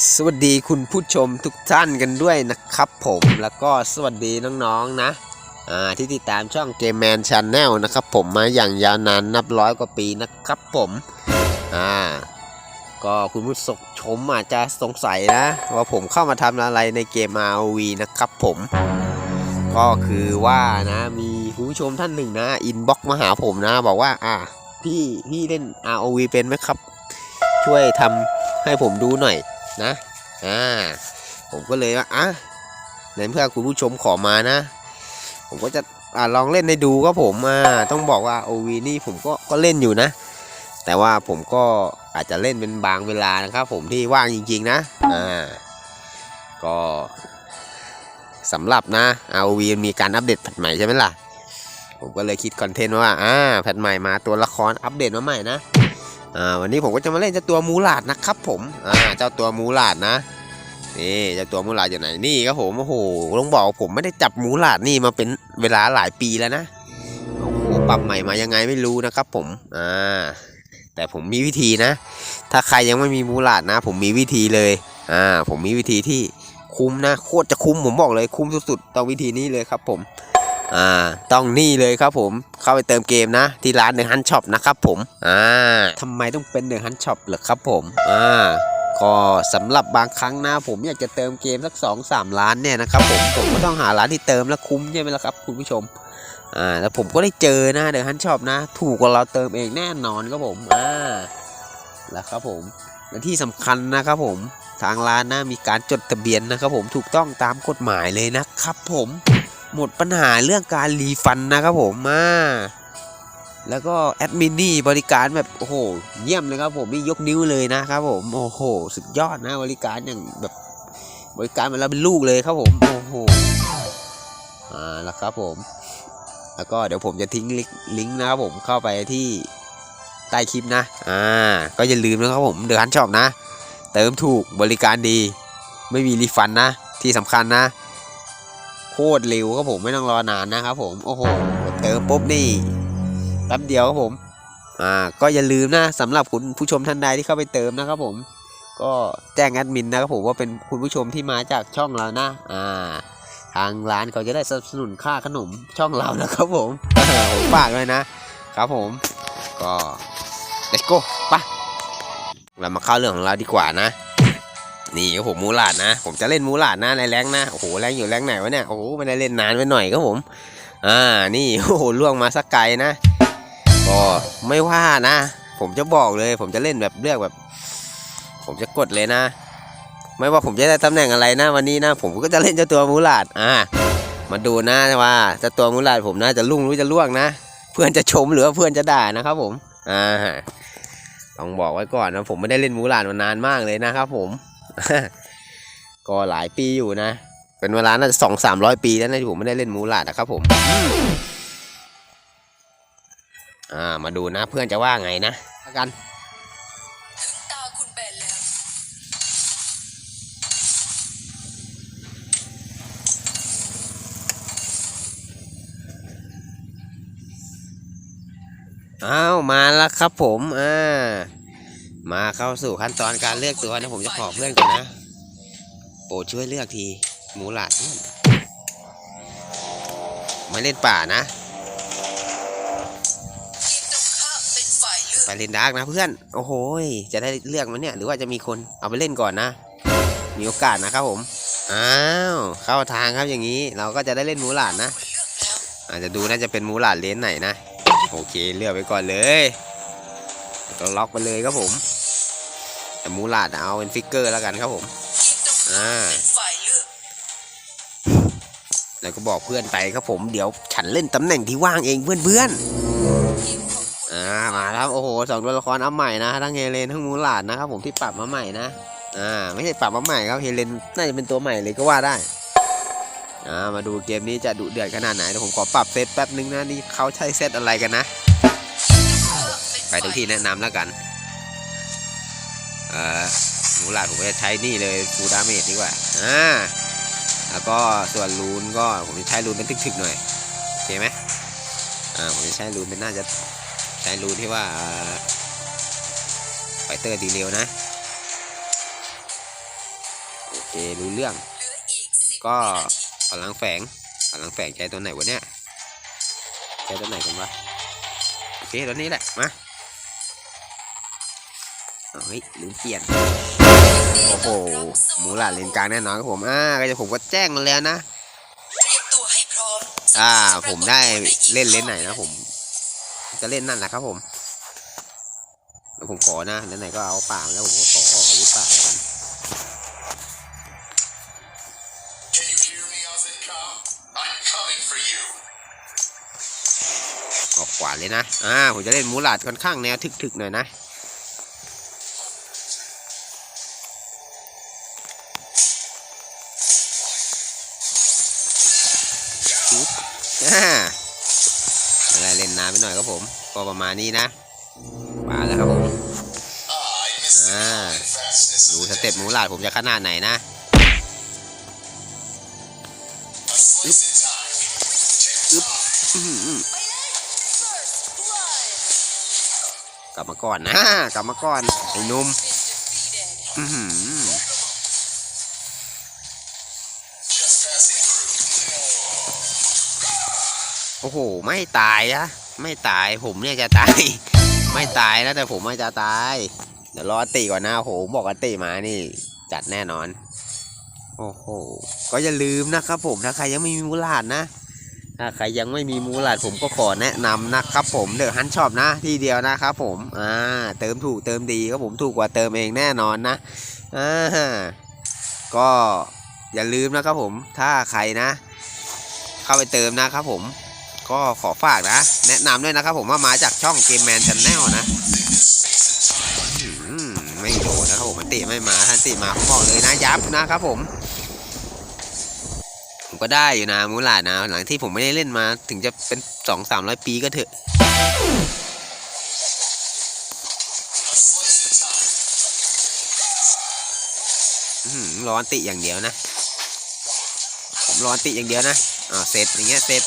สวัสดีคุณผู้ชมทุกท่านกันด้วยนะครับผมแล้วก็สวัสดีน้องๆนะอ่าที่ติดตามช่องเกมแมนช n แนลนะครับผมมาอย่างยาวนานนับร้อยกว่าปีนะครับผมอ่าก็คุณผู้ชมอาจจะสงสัยนะ ว่าผมเข้ามาทำอะไรในเกม ROV นะครับผม ก็คือว่านะมีคุณผู้ชมท่านหนึ่งนะอินบ็อกมาหาผมนะ บอกว่าอ่าพี่พี่เล่น ROV เป็นไหมครับ ช่วยทำให้ผมดูหน่อย นะอ่าผมก็เลยว่าอะในเพื่อคุณผู้ชมขอมานะ ผมก็จะอ่าลองเล่นให้ดูครับผมอ่าต้องบอกว่า OV นี่ผมก็ก็เล่นอยู่นะ แต่ว่าผมก็อาจจะเล่นเป็นบางเวลานะครับ ผมที่ว่างจริง ๆ นะอ่าก็สำหรับนะ ROV มีการอัปเดตแพทใหม่ใช่ไหมล่ะ ผมก็เลยคิดคอนเทนต์ว่าอ่าแพทใหม่มาตัวละครอัปเดตมาใหม่นะ อ่าวันนี้ผมก็จะมาเล่นเจ้าตัวมูหลาดนะครับผมอ่าเจ้าตัวมูหลาดนะนี่เจ้าตัวมูหลาดอยู่ไหนนี่ครับผมโอ้โหต้องบอกผมไม่ได้จับมูหลาดนี่มาเป็นเวลาหลายปีแล้วนะโอ้โหปรับใหม่มายังไงไม่รู้นะครับผมอ่าแต่ผมมีวิธีนะ ถ้าใครยังไม่มีมูหลาดนะ ผมมีวิธีเลยอ่าผมมีวิธีที่คุ้มนะโคตรจะคุ้มผมบอกเลยคุ้มสุดๆต้อวิธีนี้เลยครับผม อ่าต้องนี่เลยครับผมเข้าไปเติมเกมนะ ที่ร้านเดอะฮันช็อปนะครับผมอ่าทำไมต้องเป็นเดอะฮันช็อปเหรอครับผมอ่าก็สำหรับบางครั้งนะผมอยากจะเติมเกมสัก2อสามล้านเนี่ยนะครับผมผมก็ต้องหาร้านที่เติมแล้วคุ้มใช่ไหมล่ะครับคุณผู้ชมอ่าแล้วผมก็ได้เจอนะเดอะฮันช็อปนะ ถูกกว่าเราเติมเองแน่นอนครับผมอ่าแล้วครับผมและที่สำคัญนะครับผมทางร้านนะมีการจดทะเบียนนะครับผมถูกต้องตามกฎหมายเลยนะครับผม หมดปัญหาเรื่องการรีฟันนะครับผมมาแล้วก็แอดมินนี่บริการแบบโอ้โหเยี่ยมเลยครับผมนี่ยกนิ้วเลยนะครับผมโอ้โหสุดยอดนะบริการอย่างแบบบริการเหมือนเราเป็นลูกเลยครับผมโอ้โหอ่าแล้วครับผม แล้วก็เดี๋ยวผมจะทิ้งลิงก์ลิงนะครับผมเข้าไปที่ใต้คลิปนะอ่าก็อย่าลืมนะครับผมเดือนชอบนะ เติมถูกบริการดี ไม่มีรีฟันนะที่สำคัญนะ โคตรเร็วครับผมไม่ต้องรอนานนะครับผมโอ้โหเติมปุ๊บนี่แป๊บเดียวครับผมอ่าก็อย่าลืมนะสำหรับคุณผู้ชมท่านใดที่เข้าไปเติมนะครับผม ก็แจ้งแอดมินนะครับผมว่าเป็นคุณผู้ชมที่มาจากช่องเรานะอ่าทางร้านเขาจะได้สนับสนุนค่าขนมช่องเรานะครับผมผมฝากเลยนะครับผมก็ let's go ไปเรามาเข้าเรื่องของเราดีกว่านะ นี่ครับผมมูหลาดนะ ผมจะเล่นมูหลาดนะในแรงนะโอ้โหแรงอยู่แรงไหนวะเนี่ยโอ้โหไม่ได้เล่นนานไปหน่อยครับผม อ่านี่โอ้โหล่วงมาสักไกลนะก็ไม่ว่านะ ผมจะบอกเลย ผมจะเล่นแบบเลือกแบบ ผมจะกดเลยนะ ไม่ว่าผมจะได้ตำแหน่งอะไรนะวันนี้นะ ผมก็จะเล่นเจ้าตัวมูหลาดอ่ามาดูนะว่าเจ้าตัวมูหลาดผมนะจะลุ่งหรือจะล่วงนะ เพื่อนจะชมหรือว่าเพื่อนจะด่านะครับผมอ่าต้องบอกไว้ก่อนนะผมไม่ได้เล่นมูหลาดมานานมากเลยนะครับผม ก็หลายปีอยู่นะ เป็นเวลาน่าจะสองสามร้อยปีแล้วนะที่ผมไม่ได้เล่นมูลาดนะครับผม อ่า มาดูนะเพื่อนจะว่าไงนะกันตาคุณเบนแล้วอ้าว มาแล้วครับผม อ่า มาเข้าสู่ขั้นตอนการเลือกตัวนะ ผมจะขอเพื่อนก่อนนะ โปรดช่วยเลือกที หมูหลาดไม่เล่นป่านะ ไปเล่นดาร์กนะเพื่อน โอ้โหจะได้เลือกมันเนี่ย หรือว่าจะมีคนเอาไปเล่นก่อนนะ มีโอกาสนะครับผมอ้าวเข้าทางครับอย่างนี้เราก็จะได้เล่นมูหลาดนะอกแล้วอาจจะดูน่าจะเป็นมูหลาดเลนไหนนะ โอเคเลือกไปก่อนเลยก็ล็อกไปเลยครับผม แต่มูลาดเอาเป็นฟิกเกอร์แล้วกันครับผมอ่าแล้วก็บอกเพื่อนไปครับผมเดี๋ยวฉันเล่นตำแหน่งที่ว่างเองเพื่อนเพื่อนๆอ่ามาแล้วโอ้โหสองตัวละครอัพใหม่นะทั้งเฮเลนทั้งมูลาดนะครับผมที่ปรับมาใหม่นะอ่าไม่ใช่ปรับมาใหม่ครับเฮเลนน่าจะเป็นตัวใหม่เลยก็ว่าได้อ่ามาดูเกมนี้จะดุเดือดขนาดไหนเดี๋ยวผมขอปรับเซตแป๊บนึงนะนี่เขาใช้เซตอะไรกันนะ ไปทุกที่แนะนำแล้วกัน เอ่อมูหลาดผมจะใช้นี่เลยฟูดาเมจดีกว่าอ่าแล้วก็ส่วนรูนก็ผมจะใช้รูนเป็นทึกๆหน่อยโอเคไหมอ่าผมจะใช้รูนเป็นน่าจะใช้รูนที่ว่าไฟเตอร์ดีเร็วนะโอเครู้เรื่อง ก็พลังแฝงพลังแฝงใช้ตัวไหนวะเนี่ยใช้ตัวไหนกันวะโอเคตัวนี้แหละมา เอาเฮ้ยลืมเปลี่ยน โอ้โห หมูหลานเลนกลางแน่นอนครับผม อ่าก็จะผมก็แจ้งมาแล้วนะเตรียมตัวให้พร้อมอ่า ผมได้เล่นเล่นไหนนะผม จะเล่นนั่นแหละครับผมแล้วผมขอนะแล้วไหนก็เอาป่าแล้วผมก็ขอออกอาวุธป่าแล้วกัน Can you hear me, Ozzy-Com? I'm coming for you. ออกขวาเลยนะ อ่า ผมจะเล่นมูหลาดค่อนข้างแนวทึกๆหน่อยนะ อะไรเล่นนานไปหน่อยครับผม ก็ประมาณนี้นะมาแล้วครับผม I miss the Ah. calm and fastness ดูสเต็ป day. มูหลาดผมจะขนาดไหนนะ A slice in time. Tip อื้อหือไปเลย First Blood กลับมาก่อนนะ กลับมาก่อนไอ้นุ่มอื้อ โอ้โห ไม่ตายนะไม่ตายผมเนี่ยจะตาย ไม่ตายนะแต่ผมไม่จะตาย เดี๋ยวรอติก่อนนะโอ้โหบอกอติมานี่ จัดแน่นอน โอ้โห ก็อย่าลืมนะครับ ผมถ้าใครยังไม่มีมูลาดนะถ้าใครยังไม่มีมูลาดผมก็ขอแนะนำนะครับ ผมเดอะฮันช็อปนะที่เดียวนะครับผมอ่าเติมถูกเติมดีครับผมถูกกว่าเติมเองแน่นอนนะอ่าก็อย่าลืมนะครับผมถ้าใครนะ เข้าไปเติมนะครับผม ก็ขอฝากนะ แนะนำด้วยนะครับผมว่ามาจากช่องเกมแมนช n แนลนะไม่โดนนะครับผมมันติไม่มาท่านติมาผมบอกเลยนะยับนะครับผม ผมก็ได้อยู่นะมูลาดนะ หลังที่ผมไม่ได้เล่นมาถึงจะเป็นสองสามร้อยปีก็เถอะร้อนติอย่างเดียวนะ ผมร้อนติอย่างเดียวนะอ่าเสร็จอย่างเงี้ยเสร็จ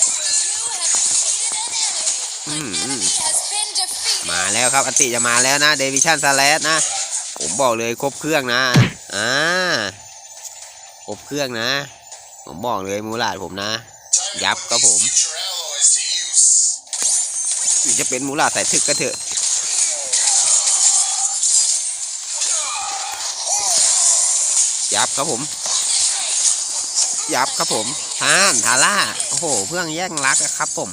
มาแล้วครับอติจะมาแล้วนะเดวิชันสแลดนะ ผมบอกเลยครบเครื่องนะอ่าครบเครื่องนะ ผมบอกเลยมูลาดผมนะ Time to Yep, put có these bụng. future alloys to use. ถึงจะเป็นมูลาดใส่ทึกก็เถอะยับครับผม ยับครับผมทานทาร่าโอ้โหเพื่องแย่งรักครับผม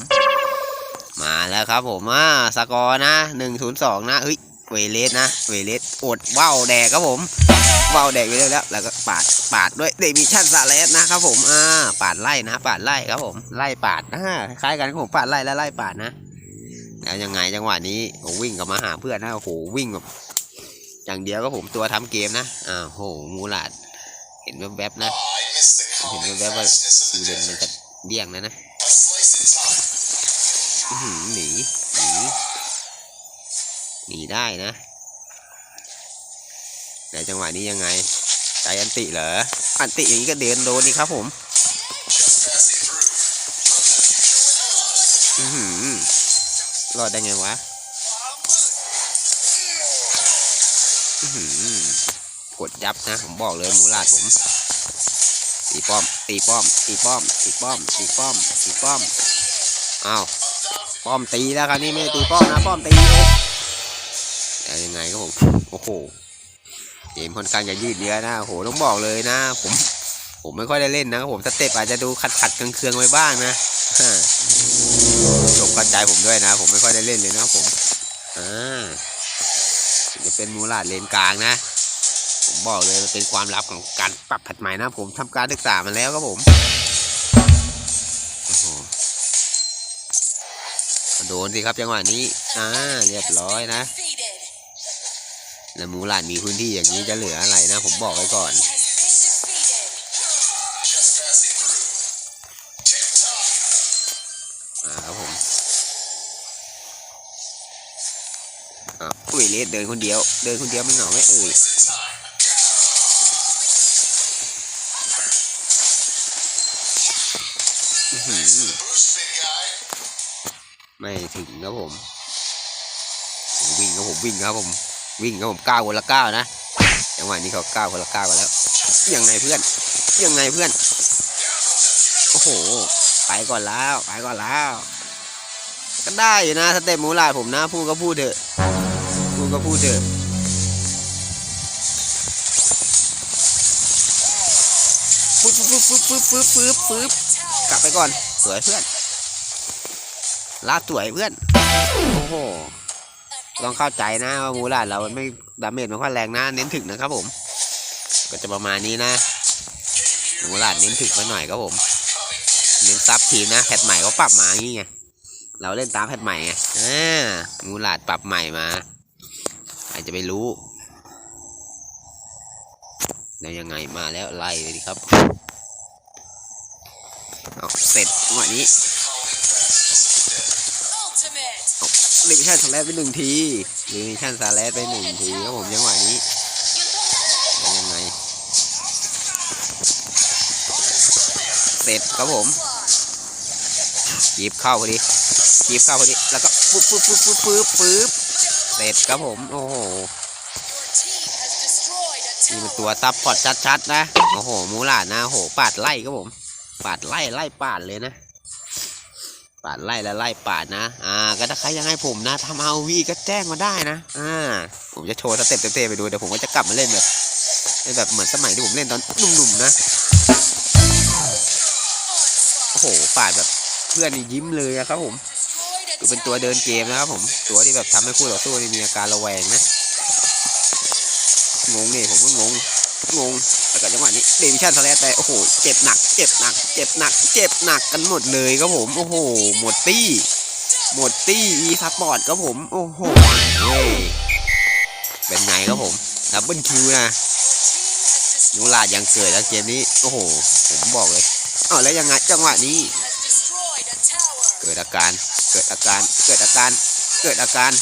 มาแล้วครับผมอ่าสกอร์นะหนึ่งศูนย์สองนะเฮ้ยเวเลสนะเวเลสอดว่าวแดกครับผมว่าวแดกไปเลยแล้วแล้วก็ปาดปาดด้วยเดมิชันซาเลสนะครับผมอ่าปาดไล่นะปาดไล่ครับผมไล่ปาดอ่าคล้ายกันครับผมปาดไล่และไล่ปาดนะแล้วยังไงจังหวะนี้โอ้วิ่งกลับมาหาเพื่อนนะโอ้โหวิ่งแบบอย่างเดียวก็ผมตัวทำเกมนะอ้าวโหมูหลาดเห็นแวบๆนะเห็นแวบๆว่า fastness ยูเร the นมันจะเบี่ยงนะนะ หนีหนีหนีได้นะแต่จังหวะนี้ยังไงใจอันติเหรออันติอย่างนี้ก็เดินโดนนี่ครับผมอือหือรอดได้ไงวะอื้อหือกดยับนะผมบอกเลยมูลาดผมตีป้อมตีป้อมตีป้อมตีป้อมตีป้อมตีป้อมอ้าว ป้อมตีแล้วคราวนี้ไม่ได้ตีป้อมนะป้อมตีโอ้แต่ยังไงก็ผมโอ้โหเกมค่อนข้างจะยืดเยื้อนะโอ้โหต้องบอกเลยนะ ผมผมไม่ค่อยได้เล่นนะครับผมสเต็ปอาจจะดูขัดขัดๆเคืองไปบ้างนะฮะจบเข้าใจผมด้วยนะ ผมไม่ค่อยได้เล่นเลยนะครับผมอ่าจะเป็นมูลาดเลนกลางนะผมบอกเลยมันเป็นความลับของการปรับผัดใหม่นะผมทำการศึกษามาแล้วครับผม ดนสิครับจังหวะนี้อ่าเรียบร้อยนะแล้วมูหลานมีพื้นที่อย่างนี้จะเหลืออะไรนะ ผมบอกไว้ก่อนอ่าครับผมอ่าอุ้ยเลสเดินคนเดียว เดินคนเดียวไม่เหงาไม่เอ่ยอื ไม่ถึงครับผม วิ่งครับผมวิ่งครับผมวิ่งครับผมก้าวคนละก้าวนะจังหวะนี้เขาก้าวคนละก้าวกันแล้วยังไงเพื่อนยังไงเพื่อนโอ้โหไปก่อนแล้วไปก่อนแล้ว ก็ได้อยู่นะสเต็ปมูลาดผมนะพูดก็พูดเถอะพูดก็พูดเถอะฟึบฟึบฟึบฟึบฟึบฟึบฟึบกลับไปก่อนสวยเพื่อน ลาดสวยเพื่อน โอ้โหต้องเข้าใจนะว่ามูลาดเรามันไม่ดาเมจมันค่อยแรงนะ เน้นถึกนะครับผม ก็จะประมาณนี้นะ มูลาดเน้นถึกมาหน่อยครับผม เน้นซับทีมนะแพทใหม่เขาปรับมาอย่างงี้ไง เราเล่นตามแพทใหม่ไงอ่ามูลาดปรับใหม่มาใครจะไปรู้แล้วยังไงมาแล้วไล่เลยดิครับ เอาเสร็จจังหวะนี้ ลิมิชันสแลดไปหนึ่งทีลิมิชันสแลดไปหนึ่งทีครับผมจังหวะนี้ยังไงเสร็จครับผมจีบเข้าพอดีจีบเข้าพอดี แล้วก็ปุ๊บปุ๊บปุ๊บปุ๊บปุ๊บปุ๊บเสร็จครับผม โอ้โหนี่มันตัวซับพอร์ตชัดๆนะ โอ้โห มูลาดนะโอ้โห ปาดไล่ครับผม ปาดไล่ไล่ปาดเลยนะ ปาดไล่แล้วไล่ปาดนะ อ่า ก็ถ้าใครยังให้ผมนะทำเอาวีก็แจ้งมาได้นะ อ่า ผมจะโชว์สเต็ปเต้ๆไปดู เดี๋ยวผมก็จะกลับมาเล่นแบบเล่นแบบเหมือนสมัยที่ผมเล่นตอนหนุ่มๆนะ โอ้โห ปาดแบบเพื่อนนี่ยิ้มเลยอะครับผมดูเป็นตัวเดินเกมนะครับผม ตัวที่แบบทำให้คู่ต่อสู้มีอาการระแวงนะ งงนี่ผมก็งง งง แล้วก็จังหวะนี้เดวิชันสแลตแต่โอ้โหเจ็บหนัก เจ็บหนัก เจ็บหนัก เจ็บหนักกันหมดเลยครับผมโอ้โหหมดตี้ หมดตี้อีสปอร์ตครับผมโอ้โหเฮ้ยเป็นไงครับผมดับเบิลคิวนะนูลาดยังเกิดแล้วเกมนี้โอ้โหผมบอกเลยอ้าวแล้วยังไงจังหวะนี้ เกิดอาการเกิดอาการเกิดอาการเกิดอาการ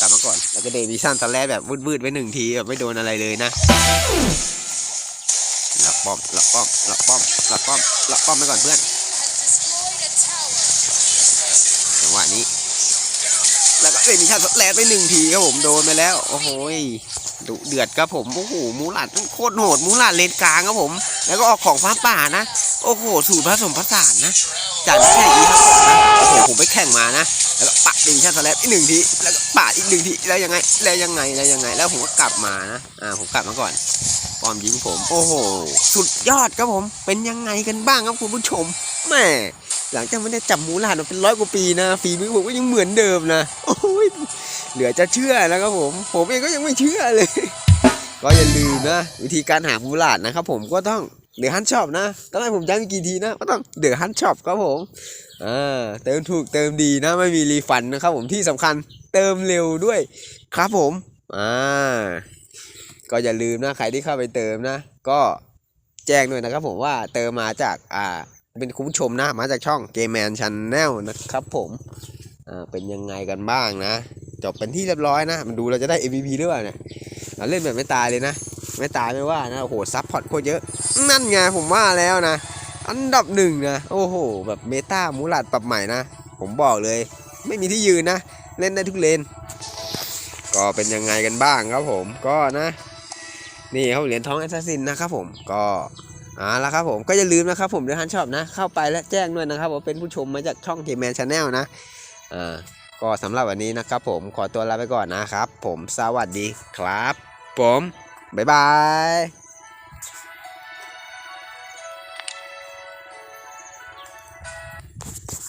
กลับมาก่อน แล้วก็เดวิชันตอนแรกแบบวืดๆไว้หนึ่งทีแบบไม่โดนอะไรเลยนะหลักป้อมหลักป้อมหลักป้อมหลักป้อมหลักป้อมไปก่อนเพื่อนจังหวะนี้ แล้วก็เดวิชันแลดไปหนึ่งทีครับผมโดนไปแล้ว โอ้โหดุเดือดครับผมโอ้โหมูหลาดโคตรโหดมูหลาดเลนกลางครับผม แล้วก็ออกของฟ้าป่านะโอ้โหสูตรผสมผสานนะจากแข่งอีทักนะโอ้โหผมไปแข่งมานะ แล้วก็ปะดิวิชั่นสแลปอีกหนึ่งทีแล้วก็ปาดอีกหนึ่งทีแล้วยังไงแล้วยังไงแล้วยังไง แล้วผมก็กลับมานะอ่าผมกลับมาก่อนปอมยิงผมโอ้โหสุดยอดครับผมเป็นยังไงกันบ้างครับคุณผู้ชมแม่หลังจากไม่ได้จับหมูหลานมาเป็นร้อยกว่าปีนะฝีมือผมก็ยังเหมือนเดิมนะโอ้ยเหลือจะเชื่อนะครับผม ผมเองก็ยังไม่เชื่อเลย ก็อย่าลืมนะ วิธีการหาหมูหลานนะครับผมก็ต้องเดือฮันช็อปนะต้องให้ผมย้ำกกี่ทีนะก็ต้องเดือฮันช็อปครับผม อ่าเติมถูกเติมดีนะไม่มีรีฟันนะครับผมที่สำคัญเติมเร็วด้วยครับผมอ่าก็อย่าลืมนะใครที่เข้าไปเติมนะ ก็แจ้งด้วยนะครับผมว่าเติมมาจากอ่าเป็นคุณผู้ชมนะมาจากช่องเกมแมนชันแนลนะครับผมอ่าเป็นยังไงกันบ้างนะ จบเป็นที่เรียบร้อยนะ มันดูเราจะได้ MVP หรือเปล่าเนี่ยเราเล่นแบบไม่ตายเลยนะ ไม่ตายไม่ว่านะโอ้โหซับพอร์ตโคตรเยอะ นั่นไงผมว่าแล้วนะ อันดับหนึ่งนะ โอ้โห แบบเมตามูลัดปรับใหม่นะ ผมบอกเลย ไม่มีที่ยืนนะ เล่นได้ทุกเลน ก็เป็นยังไงกันบ้างครับผม ก็นะ นี่เขาเหรียญทองแอสซัสซินนะครับผม ก็อ่าแล้วครับผม ก็อย่าลืมนะครับผมเดี๋ยวฮันชอบนะ เข้าไปและแจ้งด้วยนะครับว่าเป็นผู้ชมมาจากช่องเกมแมนชาแนลนะ อ่า ก็สำหรับวันนี้นะครับผม ขอตัวลาไปก่อนนะครับ ผม สวัสดีครับ ผม บ๊ายบาย